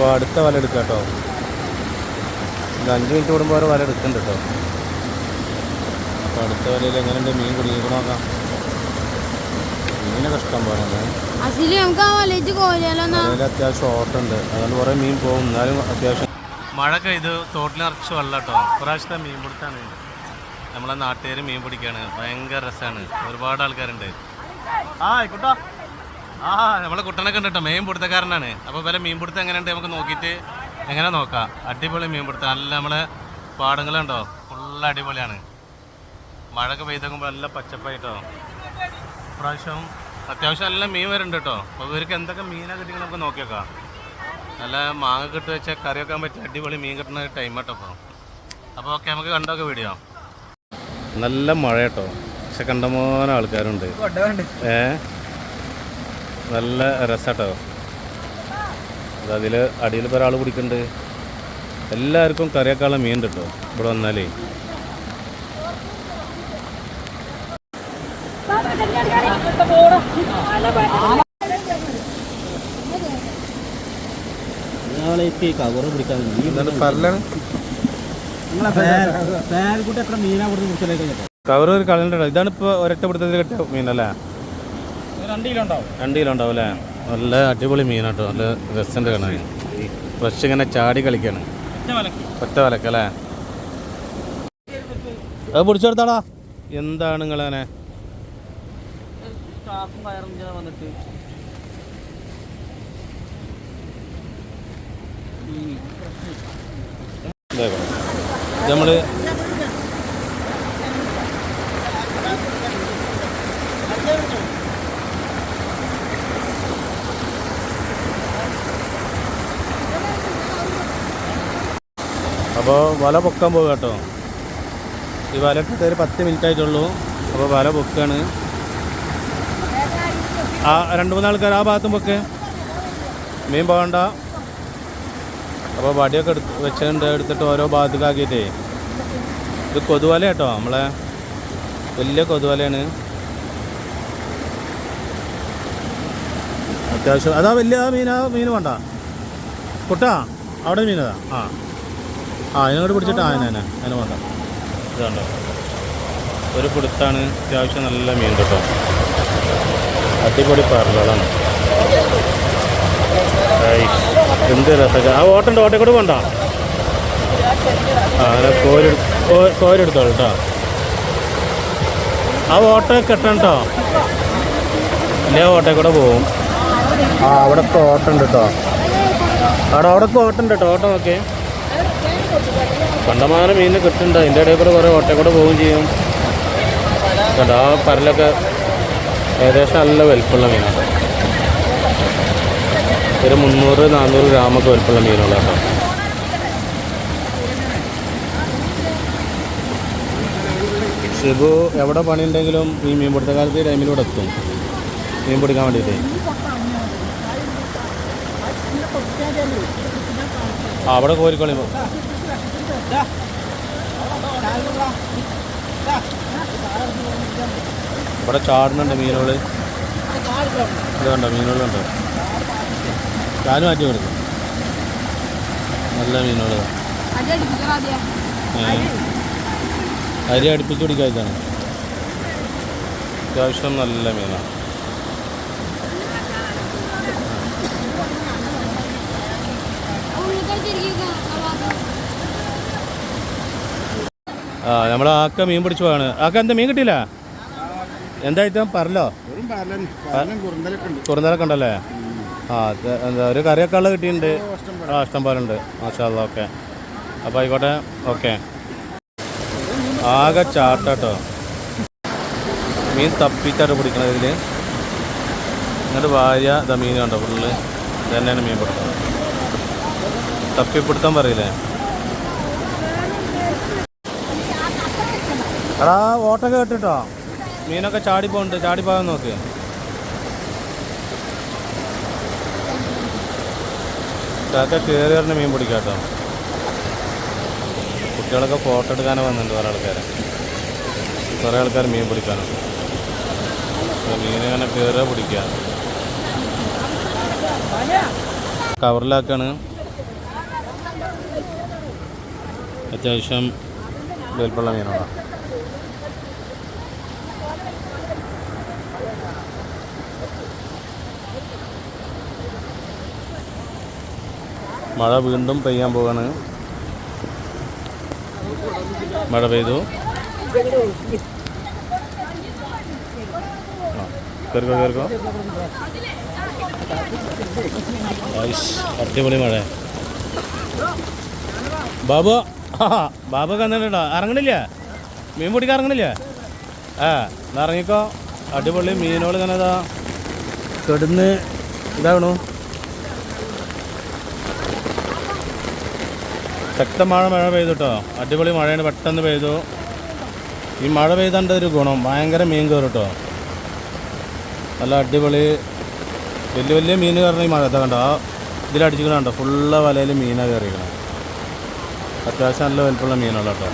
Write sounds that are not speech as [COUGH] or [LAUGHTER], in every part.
അപ്പോൾ അടുത്ത വല എടുക്കാം കേട്ടോ. ഇത് അഞ്ച് മിനിറ്റ് കൂടുമ്പോൾ ഒരു വല എടുക്കുന്നുണ്ട് കേട്ടോ. അപ്പോൾ അടുത്ത വലയിൽ എങ്ങനെയുണ്ട്? മീൻ കുടുങ്ങിക്കണോ നോക്കാം. മീനൊക്കെ ഇഷ്ടം പോലെ അതിൽ അത്യാവശ്യം ഓട്ടുണ്ട് അതുകൊണ്ട് കുറേ മീൻ പോകും. എന്നാലും അത്യാവശ്യം മഴ ഇത് തോട്ടിൽ നിറച്ച് വെള്ളം കേട്ടോ. പ്രാവശ്യത്തെ മീൻ പിടുത്താണ് നമ്മളെ നാട്ടുകാർ മീൻ പിടിക്കുകയാണ് ഭയങ്കര രസമാണ് ഒരുപാട് ആൾക്കാരുണ്ട്. ആ ആയിക്കോട്ടോ. ആ നമ്മളെ കുട്ടനൊക്കെ ഉണ്ട് കേട്ടോ മീൻ പിടുത്തക്കാരനാണ്. അപ്പോൾ വില മീൻ പിടുത്തം എങ്ങനെയുണ്ട് നമുക്ക് നോക്കിയിട്ട് എങ്ങനെ നോക്കാം. അടിപൊളി മീൻ പിടുത്തം. നല്ല നമ്മളെ പാടങ്ങളുണ്ടോ ഫുൾ അടിപൊളിയാണ്. മഴയൊക്കെ പെയ്തേക്കുമ്പോൾ നല്ല പച്ചപ്പായിട്ടോ. പ്രാവശ്യം അത്യാവശ്യം നല്ല മീൻ വരുന്നുണ്ട് കേട്ടോ. അപ്പോൾ ഇവർക്ക് എന്തൊക്കെ മീനാണ് കിട്ടിയെങ്കിൽ നമുക്ക് നോക്കിയേക്കാം നല്ല മാങ്ങ കിട്ടി വെച്ചാൽ കറി വെക്കാൻ പറ്റിയ അടിപൊളി മീൻ കിട്ടുന്ന ടൈം കേട്ടോ അപ്പോൾ അപ്പോൾ ഓക്കെ നമുക്ക് കണ്ടൊക്കെ വീഡിയോ നല്ല മഴ കേട്ടോ പക്ഷെ കണ്ടമോന ആൾക്കാരുണ്ട്. ഏ? നല്ല രസാട്ടോ. അതിൽ അടിയിൽ ഇപ്പോൾ ഒരാൾ കുടിക്കുന്നുണ്ട് എല്ലാവർക്കും കറിയേക്കാളുള്ള മീൻ കിട്ടും ഇവിടെ വന്നാലേ. കവറ് പിടിക്കാൻ ഒരു കളണ്ടോ ഇതാണ് ഇപ്പോൾ ഒരൊറ്റ പിടുത്തത്തിൽ കിട്ടിയ മീനല്ലേ? രണ്ട് കിലോ ഉണ്ടാവും രണ്ട് കിലോ ഉണ്ടാവും അല്ലേ? നല്ല അടിപൊളി മീനാട്ടോ. നല്ല രസമുണ്ട് കാണാൻ. ഫ്രഷ് ഇങ്ങനെ ചാടി കളിക്കാണ്. ഒറ്റ വിലക്ക്. അല്ലേ? വിലക്കല്ലേ അത് പിടിച്ചെടുത്താടാ എന്താണ് നിങ്ങളങ്ങനെ? ചാക്കും കയറും ഇങ്ങനെ വന്നിട്ട് ഇത് നമ്മൾ അപ്പോൾ വല പൊക്കാൻ പോകുക കേട്ടോ. ഈ വല ഇട്ടിട്ട് ഒരു പത്ത് മിനിറ്റ് ആയിട്ടുള്ളൂ. അപ്പോൾ വല പൊക്കാണ്. ആ രണ്ട് മൂന്ന് ആൾക്കാർ ആ ഭാഗത്തും പൊക്കെ. മീൻ പോകണ്ട. അപ്പോൾ വടിയൊക്കെ എടുത്ത് വെച്ചിട്ടുണ്ട് എടുത്തിട്ട് ഓരോ ഭാഗത്തേക്കാക്കിയിട്ടേ ഇത് കൊതുവല കേട്ടോ നമ്മളെ. വലിയ കൊതുവലയാണ്. അത്യാവശ്യം അതാ വലിയ മീനാ മീൻ വേണ്ട. കുട്ടാ അവിടെ മീനതാ ആ. ആ അതിനോട് പിടിച്ചിട്ട് ആ അതിനെ അതിന് മാത്രം. ഇതുണ്ടോ കണ്ടോ? ഒരു പിടുത്താണ് അത്യാവശ്യം നല്ല മീൻ കേട്ടോ അടിപൊളി പറലാണ് എന്ത് രസമൊക്കെ ആ ഓട്ടന്റെ ഓട്ടേ കൂടെ വേണ്ട ആ അങ്ങനെ കോരി കോരെടുത്തോളൂ കേട്ടോ ആ ഓട്ടോ കെട്ടണം കേട്ടോ ഇല്ലേ ഓട്ടയിൽ കൂടെ പോവും. ആ അവിടെ ഓട്ടം ഉണ്ട് കേട്ടോ അവിടെ അവിടെ ഓട്ടം ഉണ്ട് കേട്ടോ ഓട്ടം നോക്കേ കണ്ടമാനം മീൻ കിട്ടുന്നുണ്ട്. അതിന്റെ ഇടയിൽ കൂടെ കുറേ ഓട്ടയിൽ കൂടെ പോവുകയും ചെയ്യും. കേട്ടോ ആ പരലൊക്കെ ഏകദേശം നല്ല വലിപ്പമുള്ള മീനാണ് ഒരു മുന്നൂറ് നാനൂറ് ഗ്രാമൊക്കെ വലിപ്പമുള്ള മീനുള്ള കേട്ടോ. ഷിബു എവിടെ പണിയുണ്ടെങ്കിലും ഈ മീൻ പിടുത്ത കാലത്ത് ഈ ടൈമിലൂടെ എത്തും. മീൻ പിടിക്കാൻ വേണ്ടിയിട്ട്. അവിടെ കോരിക്കോളി. ഇവിടെ ചാടുന്നുണ്ട് മീനുകൾ ഇത് കണ്ടോ മീനുകളുണ്ടോ ചാൽ മാറ്റി കൊടുക്കും നല്ല മീനുകൾ അരി അടുപ്പിച്ച് പിടിക്കാൻ ഇതാണ് അത്യാവശ്യം നല്ല മീനാണ് ആ നമ്മൾ ആക്ക മീൻ പിടിച്ചു പോവാണ്. ആക്ക എന്താ മീൻ കിട്ടിയില്ല? എന്തായിട്ടും പറലോ കുറുന്തലൊക്കെ ഉണ്ട്. ഉണ്ടല്ലേ? ആ എന്താ ഒരു കറിയൊക്കെ ഉള്ള കിട്ടിയിട്ടുണ്ട്. ആ ഇഷ്ടം പോലെ ഉണ്ട്. മാഷാല്ല ഓക്കെ. അപ്പോൾ ആയിക്കോട്ടെ ഓക്കെ. ആകെ ചാട്ടോ മീൻ തപ്പിച്ചാട്ട് പിടിക്കണത് ഇതിൽ എന്നിട്ട് ഭാര്യ ഇതാ മീൻ കണ്ടോ ഫുള്ള്. ഇതന്നെയാണ് തന്നെയാണ് മീൻ പിടുത്തം. തപ്പിപ്പിടുത്തം പറയില്ലേ? എടാ ഓട്ടൊക്കെ കേട്ടിട്ടോ? മീനൊക്കെ ചാടി പോണ്ട് ചാടി പോകാൻ നോക്ക്. ഇതൊക്കെ കയറി പറഞ്ഞ മീൻ പിടിക്കാട്ടോ. കുട്ടികളൊക്കെ ഫോട്ടോ എടുക്കാനേ വന്നിട്ടുണ്ട് കുറേ ആൾക്കാരെ. കുറേ ആൾക്കാർ മീൻ പിടിക്കാനുണ്ട്. മീൻ ഇങ്ങനെ കയറുക പിടിക്കുക കവറിലാക്കാണ്. അത്യാവശ്യം വലിപ്പമുള്ള മീനാണ്. മഴ വീണ്ടും പെയ്യാൻ പോവാണ്. മഴ പെയ്തു. കേറിക്കോ ഐഷ്, അടിപൊളി മഴ. ബാബു [LAUGHS] ബാബു കന്നിട്ടുണ്ടോ ഇറങ്ങണില്ല? മീൻ പൊടിക്ക് ഇറങ്ങണില്ല? ആ എന്നാ ഇറങ്ങിക്കോ. അടിപൊളി മീനുകൾ ഇങ്ങനെ ഇതാ കെടുന്ന് ഇതാകണു ശക്തമായ മഴ പെയ്തു കേട്ടോ. അടിപൊളി മഴയാണ് പെട്ടെന്ന് പെയ്തു. ഈ മഴ പെയ്താണ്ട് ഒരു ഗുണം. ഭയങ്കര മീൻ കയറും കേട്ടോ. നല്ല അടിപൊളി വലിയ വലിയ മീൻ കയറണ ഈ മഴ കണ്ടോ? ആ ഇതിലടിച്ചിക്കണോ ഫുള്ള് വലയിൽ മീനാണ് കയറിയിരിക്കണം അത്യാവശ്യം നല്ല വലിപ്പമുള്ള മീനുള്ള കേട്ടോ.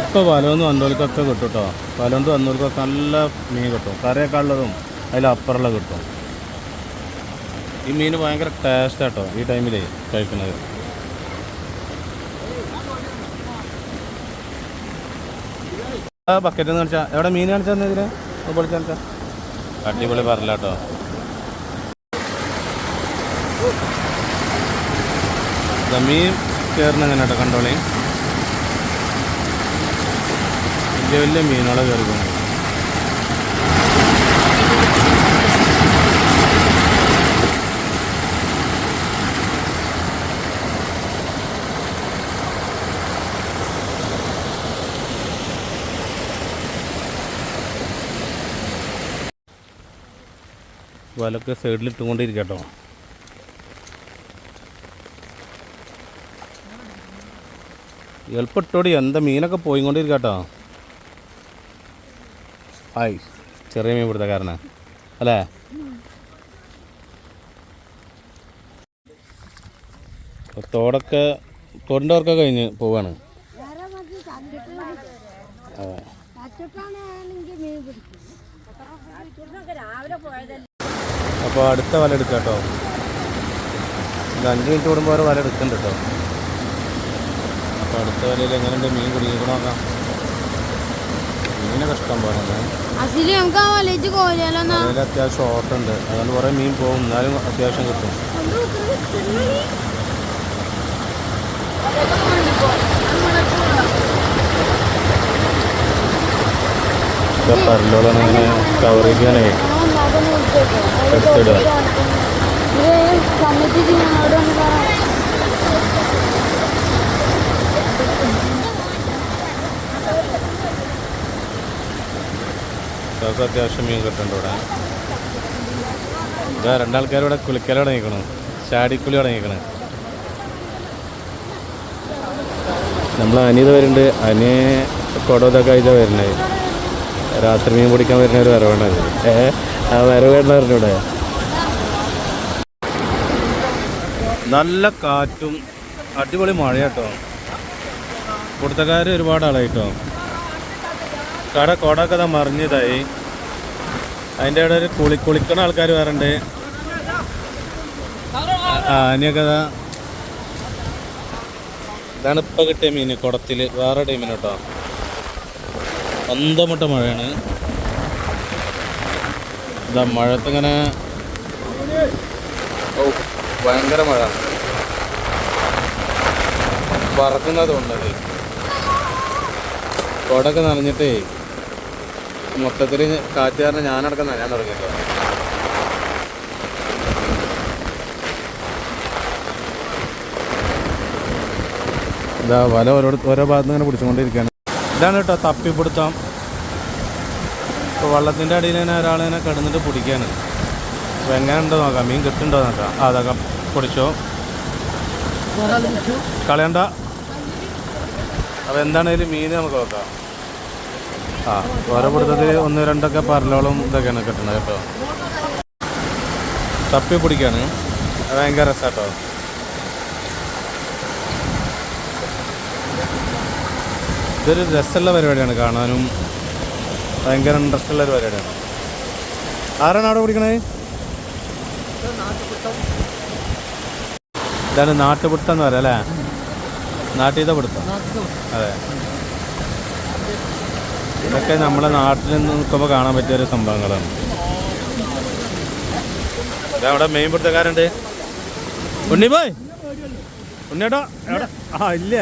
ഇപ്പോൾ വലവെന്ന് വന്നോൽക്കൊക്കെ കിട്ടും കേട്ടോ. വലവെന്ന് വന്നോൽക്കൊക്കെ നല്ല മീൻ കിട്ടും. കറിയൊക്കെ ഉള്ളതും അതിലപ്പുറമുള്ള കിട്ടും. ഈ മീൻ ഭയങ്കര ടേസ്റ്റ് കേട്ടോ ഈ ടൈമിൽ കഴിക്കുന്നത്. ബക്കറ്റ് എന്ന് കാണിച്ചാ എവിടെ മീൻ കാണിച്ചാൽ ഇതിന്? പൊളിച്ചാൽ അടിപൊളി പറഞ്ഞ കേട്ടോ. മീൻ കയറുന്ന അങ്ങനെ കേട്ടോ കണ്ടോളി? വലിയ വലിയ മീനുകളെ കയറിക്കുന്നു വലൊക്കെ സൈഡിൽ എളുപ്പട്ടോടി എന്താ മീനൊക്കെ പോയിക്കൊണ്ടിരിക്കട്ടോ. ആയി ചെറിയ മീൻ പിടുത്തക്കാരനാ. അല്ലേ? തോടൊക്കെ തോടിന്റെ കഴിഞ്ഞ് പോവാണ്. അപ്പോൾ അടുത്ത വല എടുക്കാം കേട്ടോ അഞ്ച് മിനിറ്റ് കൂടുമ്പോൾ ഓരോ വല എടുക്കുന്നുണ്ട് കേട്ടോ അടുത്ത വലയിൽ എങ്ങനെയുണ്ട്? മീൻ കുടിക്കണോക്കാം നോക്കാം മീനൊക്കെ ഇഷ്ടം പോലെ അതിൽ അത്യാവശ്യം ഓട്ടുണ്ട് അതുകൊണ്ട് കുറേ മീൻ പോകും. എന്നാലും അത്യാവശ്യം കിട്ടും. പരലോളാണ് ഇങ്ങനെ കവർ ചെയ്യാനേ എടുത്തിടുക. ഇതൊക്കെ അത്യാവശ്യം മീൻ കിട്ടുന്നുണ്ട് ഇവിടെ. ഇതാ രണ്ടാൾക്കാർ ഇവിടെ കുളിക്കൽ തുടങ്ങിക്കണം ചാടിക്കുളി തുടങ്ങിക്കണം നമ്മൾ അനിത വരുന്നുണ്ട്. അനി കൊടതൊക്കെ ആയിട്ടാ വരുന്നത് രാത്രി മീൻ പിടിക്കാൻ വരുന്ന ഒരു വരവാണത് ഏ ആ വരവേണ്ട ഇവിടെ. നല്ല കാറ്റും അടിപൊളി മഴ കേട്ടോ കൊടുത്തക്കാർ ഒരുപാട് ആളായിട്ടോ. കട കൊടക്കഥ മറിഞ്ഞതായി അതിന്റെ അവിടെ ഒരു കുളി കുളിക്കണ ആൾക്കാർ വേറെ ഉണ്ട് ആ ഇതാണ് ഇപ്പം കിട്ടിയ മീൻ കുടത്തിൽ വേറെ ടൈമിന് കേട്ടോ. അന്തമുട്ട മഴയാണ്. ഇതാ മഴത്തിങ്ങനെ ഓ ഭയങ്കര മഴ. പറക്കുന്നത് കൊണ്ടത് കുടൊക്കെ നനഞ്ഞിട്ടേ മൊത്തത്തിൽ കാറ്റ് കാരണം ഞാനടക്കം നനയാൻ തുടങ്ങിയല്ലോ ഇതാ വല ഓരോ ഓരോ ഭാഗത്ത് ഇങ്ങനെ പിടിച്ചുകൊണ്ടിരിക്കുകയാണ്. ഇതാണ് കേട്ടോ തപ്പിപ്പിടുത്തം. ഇപ്പോൾ വള്ളത്തിന്റെ അടിയിൽ തന്നെ ഒരാളിങ്ങനെ കിടന്നിട്ട് പിടിക്കാൻ അപ്പോൾ എങ്ങനെ ഉണ്ടോ നോക്കാം. മീൻ കിട്ടുന്നുണ്ടോ നോക്കാം. അതൊക്കെ പിടിച്ചോ. കളയണ്ട. അപ്പോൾ എന്താണേലും മീൻ നമുക്ക് നോക്കാം. ആ ഓരോ പിടുത്തത്തിൽ ഒന്ന് രണ്ടൊക്കെ പരലോളം ഇതൊക്കെയാണ് കിട്ടുന്നത് കേട്ടോ. തപ്പി പിടിക്കാണ്. ഭയങ്കര രസാട്ടോ. ഇതൊരു രസമുള്ള പരിപാടിയാണ് കാണാനും. ഭയങ്കര ഇൻട്രസ്റ്റ് ഉള്ള ഒരു പരിപാടിയാണ്. ആരാണ് അവിടെ പിടിക്കണേ ഇതാണ് നാട്ടുപിടുത്തം എന്ന് പറയാം അല്ലേ? നാട്ടീത പിടുത്തം. അതെ. ഇതൊക്കെ നമ്മളെ നാട്ടിൽ നിന്ന് നിൽക്കുമ്പോൾ കാണാൻ പറ്റിയ ഒരു സംഭവങ്ങളാണ് അവിടെ മെയിൻ പിടുത്തക്കാരുണ്ട് ഉണ്ണി പോയി. ഉണ്ണിയേട്ടോ എവിടെ? ആ ഇല്ല?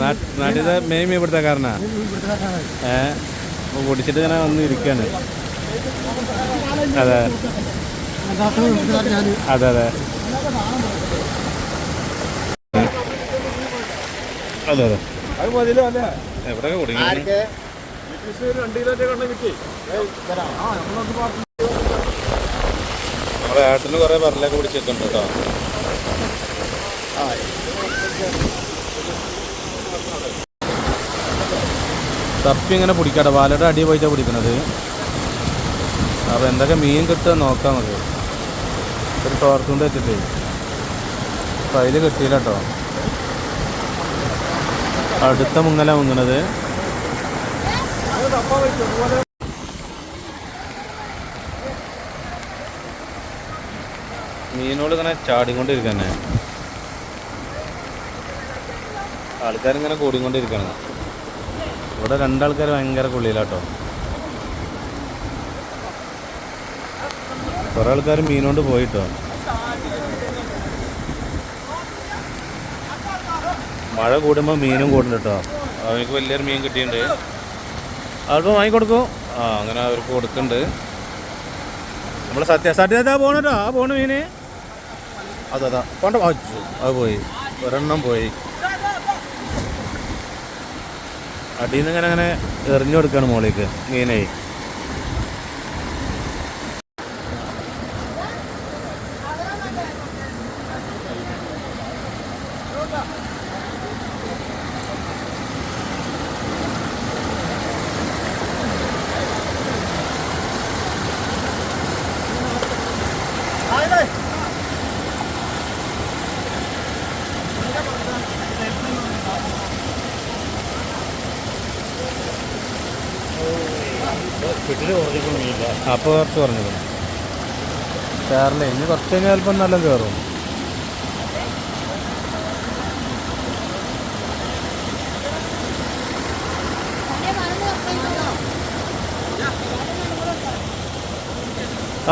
നാട്ടിലെ മെയിൻ മീൻ പിടുത്തക്കാരനാ. ഏ കുടിച്ചിട്ട് ഇങ്ങനെ വന്ന് ഇരിക്കാണ്. അതെ. അതെ അതെ. അതെ അതെ. അത് മതിയല്ലോ അല്ലേ? എവിടെ കിട്ടി. നമ്മുടെ ഏട്ടന് കുറേ പറലൊക്കെ പിടിച്ചിട്ടുണ്ട് കേട്ടോ. തപ്പി ഇങ്ങനെ പിടിക്കട്ടെ. വാലയുടെ അടി പോയിട്ടാണ് പിടിക്കണത്. അപ്പോൾ എന്തൊക്കെ മീൻ കിട്ടുക നോക്കാം നമുക്ക്. ഒരു ടോർച്ചുകൊണ്ട് വെച്ചിട്ട്. അപ്പോൾ അതിൽ കിട്ടിയില്ല കേട്ടോ. അടുത്ത മുങ്ങല മുങ്ങണത്. മീനോട് ഇങ്ങനെ ചാടിക്കൊണ്ടിരിക്കന്നെ ആൾക്കാരിങ്ങനെ കൂടിക്കൊണ്ടിരിക്കണം. ഇവിടെ രണ്ടാൾക്കാർ ഭയങ്കര കുള്ളിയിലാട്ടോ കുറേ ആൾക്കാർ മീനോണ്ട് പോയിട്ടോ. മഴ കൂടുമ്പോൾ മീനും കൂടുന്നുണ്ട് കേട്ടോ. അവർക്ക് വലിയൊരു മീൻ കിട്ടിയിട്ടുണ്ട്. അല്പം വാങ്ങിക്കൊടുക്കും. ആ അങ്ങനെ അവർക്ക് കൊടുക്കുന്നുണ്ട്. നമ്മൾ സത്യ സത്യത പോണട്ടോ ആ പോണ മീന്. അതാ പണ്ട് വാങ്ങിച്ചു അത് പോയി. ഒരെണ്ണം പോയി. അടിയിൽ നിന്ന് ഇങ്ങനെ അങ്ങനെ എറിഞ്ഞു കൊടുക്കാണ് മോളിക്ക് മീനേ. അപ്പോൾ കുറച്ച് പറഞ്ഞത് കയറില്ല ഇനി കുറച്ച് കഴിഞ്ഞാൽ ചിലപ്പം നല്ല കയറും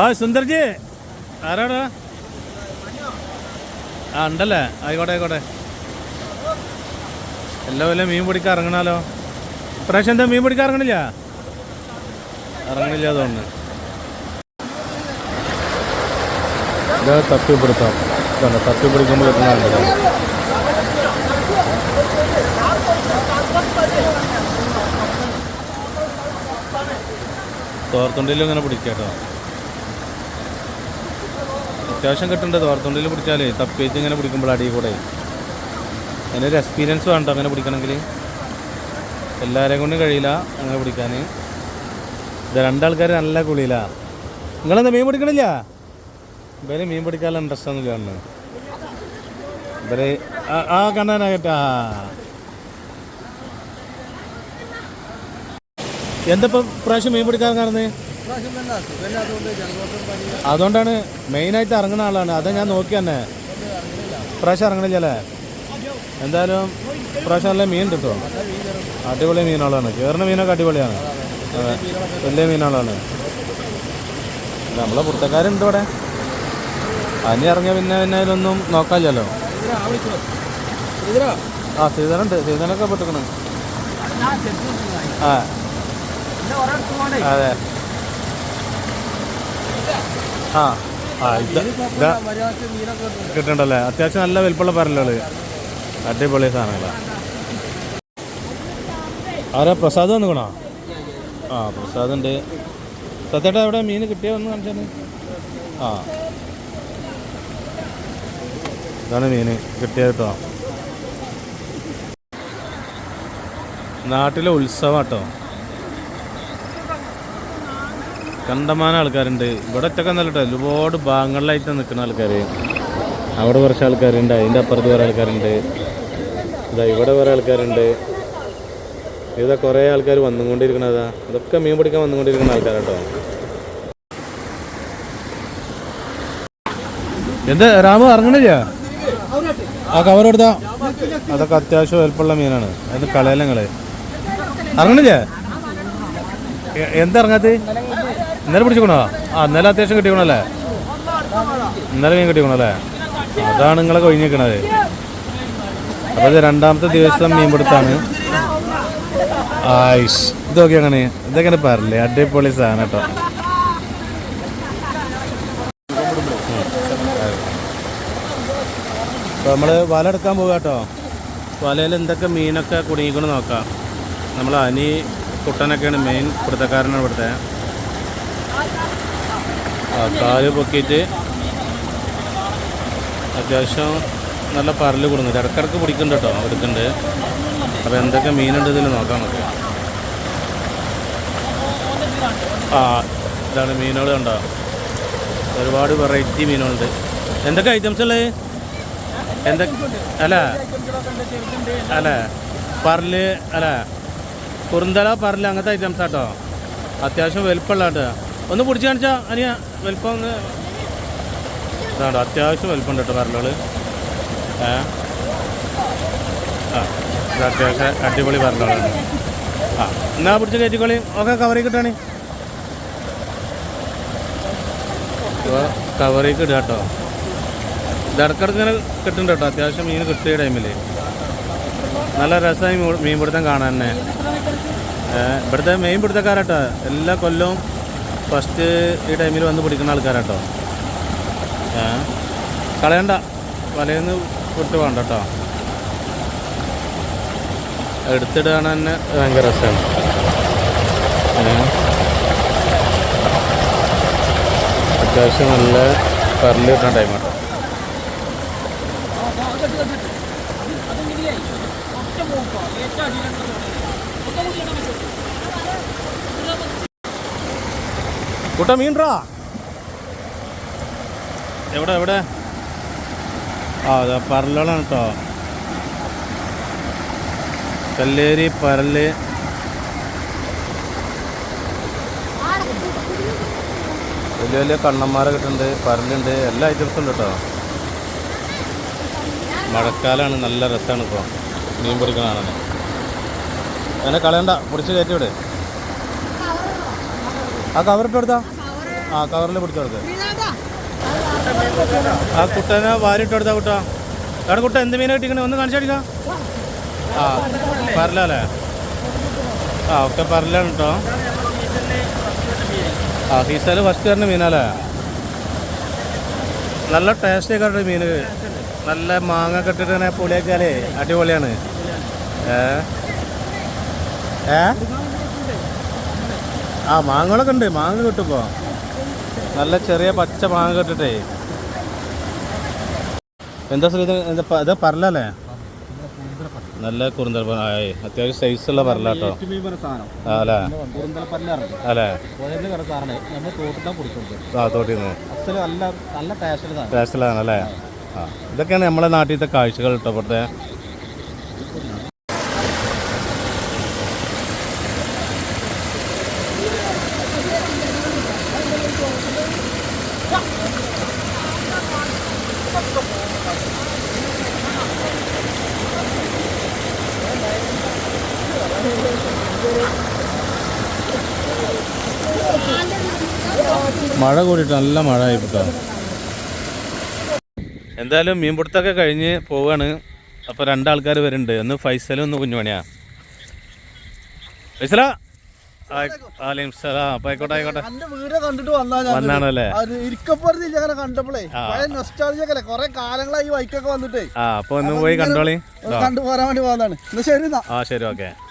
ആ സുന്ദർജി. ആരാടാ? ആ ഉണ്ടല്ലേ? ആയിക്കോട്ടെ ആയിക്കോട്ടെ. എല്ലാ കൊല്ലം മീൻ പിടിക്കാൻ ഇറങ്ങണാലോ? ഇപ്രാവശ്യം എന്താ മീൻ പിടിക്കാൻ ഇറങ്ങണില്ല? ഇറങ്ങണില്ല അതുകൊണ്ട് ഇതാ തപ്പിപ്പിടുത്തം ഇതാണ് തപ്പിപ്പിടിക്കുമ്പോൾ എത്തുന്നുണ്ട് തോർത്തുണ്ടിലും ഇങ്ങനെ പിടിക്കാട്ടോ അത്യാവശ്യം കിട്ടുന്നുണ്ട്. തോർത്തുണ്ടിൽ പിടിച്ചാലേ തപ്പിയിട്ട് ഇങ്ങനെ പിടിക്കുമ്പോൾ അടിയിൽ കൂടെ. അതിനൊരു എക്സ്പീരിയൻസ് വേണ്ടോ അങ്ങനെ പിടിക്കണമെങ്കിൽ. എല്ലാവരെയും കൊണ്ടും കഴിയില്ല അങ്ങനെ പിടിക്കാൻ. ഇത് രണ്ടാൾക്കാർ നല്ല കുളിയില്ല നിങ്ങളെന്താ മീൻ പിടിക്കണില്ല? ഇവർ മീൻ പിടിക്കാനുള്ള ഇൻട്രസ്റ്റ് ഒന്നും കാണുന്നത് ഇവർ ആ- എന്തപ്പോ എന്താ ഇപ്പം പ്രാവശ്യം മീൻ പിടിക്കാൻ കാണുന്നത് അതുകൊണ്ടാണ് മെയിനായിട്ട് ഇറങ്ങുന്ന ആളാണ്. അതാ ഞാൻ നോക്കി തന്നെ. പ്രാവശ്യം ഇറങ്ങണില്ലല്ലേ എന്തായാലും പ്രാവശ്യം നല്ല മീൻ കിട്ടും. അടിപൊളി മീനുകളാണ് കയറുന്ന മീനൊക്കെ അടിപൊളിയാണ്. വലിയ മീനുകളാണ് നമ്മളെ പുറത്തക്കാരുണ്ട് ഇവിടെ. അനി ഇറങ്ങിയ പിന്നെ പിന്നെ അതിലൊന്നും നോക്കാല്ലോ ആ ശ്രീധരണ്ട് ശ്രീധരനൊക്കെ പെട്ടിക്കണം. ആ. അതെ. ആ. ആ കിട്ടണ്ടല്ലേ? അത്യാവശ്യം നല്ല വലിപ്പുള്ള പരലുകൾ അടിപൊളി സാധനങ്ങളാണ് ആരാ? പ്രസാദ് വന്നുക്കണോ? ആ പ്രസാദ് ഉണ്ട് സത്യേട്ടാ എവിടെ? മീൻ കിട്ടിയോ? ഒന്ന് കാണിച്ചാൽ ആ. ഇതാണ് മീൻ. കിട്ടിയത് കേട്ടോ നാട്ടിലെ ഉത്സവം കേട്ടോ കണ്ടമാന ആൾക്കാരുണ്ട്. ഇവിടെ ഒറ്റക്കെ നല്ലട്ടോ ഒരുപാട് ഭാഗങ്ങളിലായിട്ട് നിൽക്കുന്ന ആൾക്കാർ അവിടെ കുറച്ച് ആൾക്കാരുണ്ട്. അതിന്റെ അപ്പുറത്ത് കുറേ ആൾക്കാരുണ്ട്. ഇതാ ഇവിടെ കുറേ ആൾക്കാരുണ്ട്. ഇതാ കുറേ ആൾക്കാർ വന്നുകൊണ്ടിരിക്കണതാ. ഇതൊക്കെ മീൻ പിടിക്കാൻ വന്നുകൊണ്ടിരിക്കുന്ന ആൾക്കാരാട്ടോ എന്ത്? രാമു ഇറങ്ങണില്ല? ആ കവർ അതൊക്കെ അത്യാവശ്യം വലുപ്പമുള്ള മീനാണ്. അതിന് കളയലങ്ങൾ. ഇറങ്ങണില്ലേ? എന്താ ഇറങ്ങാത്ത ഇന്നലെ പിടിച്ചിക്കണോ? ആ ഇന്നലെ അത്യാവശ്യം കിട്ടിക്കണല്ലേ? ഇന്നലെ മീൻ കിട്ടിക്കണല്ലേ? അതാണ് നിങ്ങളെ കഴിഞ്ഞിരിക്കണത്. അപ്പൊ ഇത് രണ്ടാമത്തെ ദിവസം മീൻ പിടുത്താണ്. ആയിഷ് ഇതൊക്കെ അങ്ങനെ ഇതൊക്കെ പറയില്ലേ അടിപൊളി സാധനം കേട്ടോ. അപ്പോൾ നമ്മൾ വല എടുക്കാൻ പോകുക കേട്ടോ. വലയിൽ എന്തൊക്കെ മീനൊക്കെ കുടുങ്ങിക്കൊണ്ട് നോക്കാം. നമ്മൾ അനി കുട്ടനൊക്കെയാണ് മെയിൻ കുടുത്തക്കാരനാണ് ഇവിടുത്തെ. കാൽ പൊക്കിയിട്ട് അത്യാവശ്യം നല്ല പരൽ കൊടുക്കുന്നുണ്ട് ഇടക്കിടക്ക് പിടിക്കുന്നുണ്ട് കേട്ടോ എടുക്കുന്നുണ്ട്. അപ്പോൾ എന്തൊക്കെ മീനുണ്ട് ഇതിൽ നോക്കാം നമുക്ക്. ആ ഇതാണ് മീനുകൾ കണ്ടോ. ഒരുപാട് വെറൈറ്റി മീനുകളുണ്ട്. എന്തൊക്കെ ഐറ്റംസ് ഉള്ളത്? എന്തൊക്കെ അല്ല? അല്ല? പറൽ അല്ല? കുറുന്തല പറൽ അങ്ങനത്തെ ഐറ്റംസ് ആട്ടോ. അത്യാവശ്യം വലുപ്പമുള്ള കേട്ടോ ഒന്ന് പിടിച്ച് കാണിച്ചാ അനിയ വലുപ്പം ഒന്ന്. ഇതാണ്ടോ അത്യാവശ്യം വലുപ്പമുണ്ട് കേട്ടോ പറലുകൾ ഏ? ആ അത്യാവശ്യം അടിപൊളി പറലുകളാണ് ആ എന്നാ പിടിച്ച് കയറ്റിക്കോളി. ഒക്കെ കവറിൽ കിട്ടണി കവറിൽ കിട്ടാട്ടോ ഇടക്കിടക്ക് ഇങ്ങനെ കിട്ടുന്നുണ്ട് കേട്ടോ. അത്യാവശ്യം മീൻ കിട്ടിയ ടൈമിൽ നല്ല രസമായി മീൻ പിടുത്തം കാണാൻ തന്നെ. ഇവിടുത്തെ മെയിൻ പിടുത്തക്കാരാട്ടോ. എല്ലാ കൊല്ലവും ഫസ്റ്റ് ഈ ടൈമിൽ വന്ന് പിടിക്കുന്ന ആൾക്കാരാട്ടോ. കളയണ്ട. വലയിന്ന് വിട്ട് വേണ്ട കേട്ടോ. എടുത്തിടുകയാണ് തന്നെ ഭയങ്കര രസമാണ്. അത്യാവശ്യം നല്ല കറണ്ട് കിട്ടുന്ന ടൈമാണ്. കുട്ട മീൻറാ എവിടെ എവിടെ? ആ അതാ പരലുകളാണ് കേട്ടോ കല്ലേരി പരൽ. വലിയ വലിയ കണ്ണന്മാരെ കിട്ടുന്നുണ്ട്. പരലുണ്ട്. എല്ലാ ഐറ്റംസും ഉണ്ട് കേട്ടോ മഴക്കാലമാണ് നല്ല രസമാണ് ഇപ്പോൾ മീൻ പിടിക്കണതാണ് അങ്ങനെ കളയണ്ട പിടിച്ച് കയറ്റി വിടെ. ആ കവറിട്ട് കൊടുത്താ? ആ കവറിൽ പിടിച്ചു കൊടുത്ത് ആ കുട്ടനെ വാരിട്ട് കൊടുത്താ കുട്ടാ? എവിടെ കുട്ട എന്ത് മീനാ കിട്ടിക്കണേ? ഒന്ന് കാണിച്ചടിക്കാം ആ പരലല്ലേ ആ ഒക്കെ പറലാണ് കേട്ടോ ആ ഫീസാൽ ഫസ്റ്റ് തരുന്ന മീനല്ലേ? നല്ല ടേസ്റ്റ് ഒക്കെ മീൻ നല്ല മാങ്ങ കെട്ടിട്ട് പൊളിയാക്കിയാലേ പുളിയൊക്കെ അടിപൊളിയാണ്. ഏ? ഏ? ആ മാങ്ങകളൊക്കെ ഉണ്ട്. മാങ്ങ കിട്ടുമ്പോ. നല്ല ചെറിയ പച്ച മാങ്ങ കെട്ടിട്ടേ. എന്താ ശ്രീ ഇത് പറലല്ലേ നല്ല കുറുന്തൽ ആയി അത്യാവശ്യം സൈസ് സാധനം ആ അല്ലേ അല്ലേ? ആ തോട്ടിന്ന്. ടേസ്റ്റിലാണ് അല്ലേ ഇതൊക്കെയാണ് നമ്മളെ നാട്ടിലത്തെ കാഴ്ചകൾ കേട്ടോ ഇവിടുത്തെ. മഴ കൂടിയിട്ട് നല്ല മഴ ആയിട്ടോ എന്തായാലും മീൻപിടുത്തൊക്കെ കഴിഞ്ഞ് പോവാണ്. അപ്പോൾ രണ്ടാൾക്കാർ വരുന്നുണ്ട്. ഒന്ന് ഫൈസലും ഒന്ന് കുഞ്ഞുമണിയാ. ഫൈസല? വന്നാണല്ലേ? ആ. ഒന്ന് പോയി കണ്ടോളി. ആ ശരി ഓക്കെ.